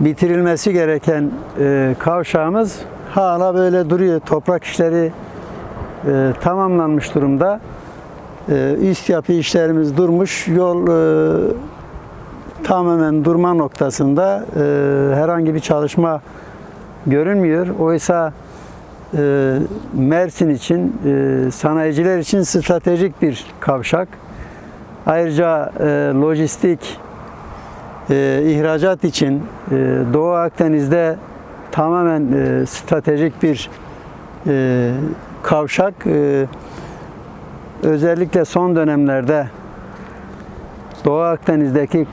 bitirilmesi gereken e, kavşağımız hala böyle duruyor. Toprak işleri e, tamamlanmış durumda. E, üst yapı işlerimiz durmuş. Yol e, tamamen durma noktasında e, herhangi bir çalışma görünmüyor. Oysa e, Mersin için, e, sanayiciler için stratejik bir kavşak. Ayrıca e, lojistik, e, ihracat için e, Doğu Akdeniz'de tamamen e, stratejik bir e, kavşak. E, özellikle son dönemlerde Doğu Akdeniz'deki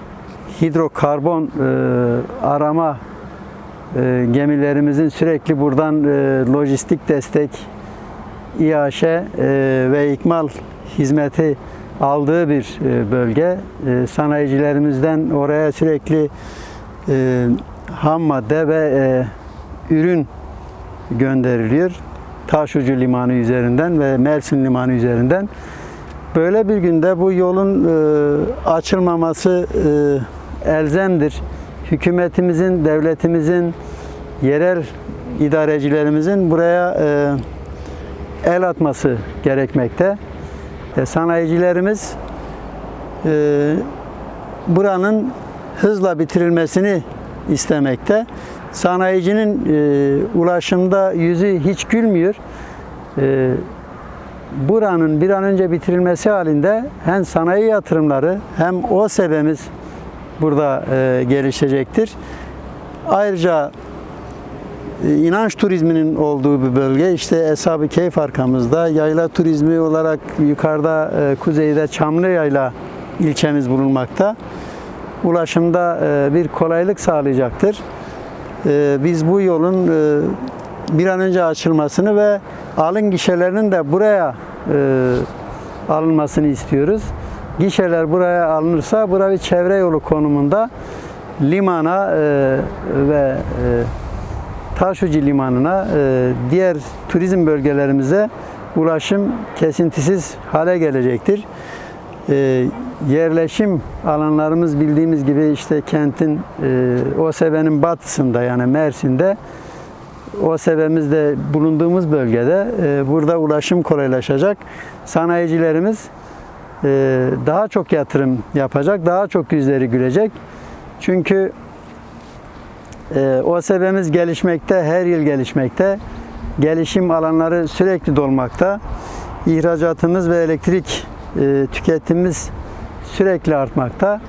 hidrokarbon e, arama e, gemilerimizin sürekli buradan e, lojistik destek, İAŞ e, ve ikmal hizmeti aldığı bir e, bölge. E, sanayicilerimizden oraya sürekli e, ham madde ve ürün gönderiliyor. Taşucu limanı üzerinden ve Mersin limanı üzerinden. Böyle bir günde bu yolun açılmaması elzemdir. Hükümetimizin, devletimizin, yerel idarecilerimizin buraya el atması gerekmekte. E, sanayicilerimiz e, buranın hızla bitirilmesini istemekte. Sanayicinin e, ulaşımda yüzü hiç gülmüyor. E, buranın bir an önce bitirilmesi halinde hem sanayi yatırımları hem o sebemiz burada e, gelişecektir. Ayrıca inanç turizminin olduğu bir bölge. İşte Eshab-ı Keyf arkamızda. Yayla turizmi olarak yukarıda e, kuzeyde Çamlı Yayla ilçemiz bulunmakta. Ulaşımda e, bir kolaylık sağlayacaktır. E, Biz bu yolun bir an önce açılmasını ve alın gişelerinin de buraya alınmasını istiyoruz. Gişeler buraya alınırsa bura çevre yolu konumunda limana ve Taşucu limanına e, diğer turizm bölgelerimize ulaşım kesintisiz hale gelecektir. E, yerleşim alanlarımız bildiğimiz gibi işte kentin e, OSB'nin batısında yani Mersin'de OSB'mizde bulunduğumuz bölgede burada ulaşım kolaylaşacak. Sanayicilerimiz daha çok yatırım yapacak, daha çok yüzleri gülecek. Çünkü e, OSB'miz gelişmekte, her yıl gelişmekte. Gelişim alanları sürekli dolmakta. İhracatımız ve elektrik e, tüketimimiz sürekli artmakta.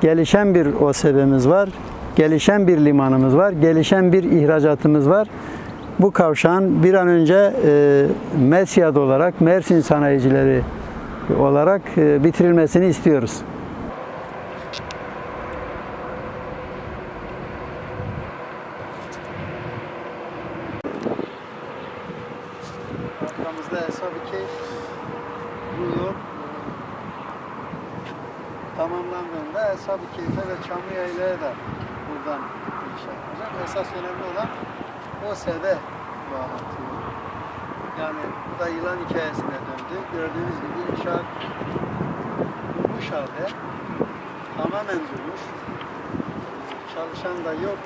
Gelişen bir OSB'miz var. Gelişen bir limanımız var. Gelişen bir ihracatımız var. Bu kavşağın bir an önce e, MESYAD olarak, Mersin sanayicileri olarak e, bitirilmesini istiyoruz. Arkamızda Eshab-ı Keyf bu yol tamamlandığında Eshab-ı Keyf'e ve Çamlı Yayla'ya da buradan giriş yapacak. Esas önemli olan o sebe bağlantı yolu. Yani bu da yılan hikayesine döndü. Gördüğünüz gibi inşaat durmuş halde tamamen durmuş. Çalışan da yok.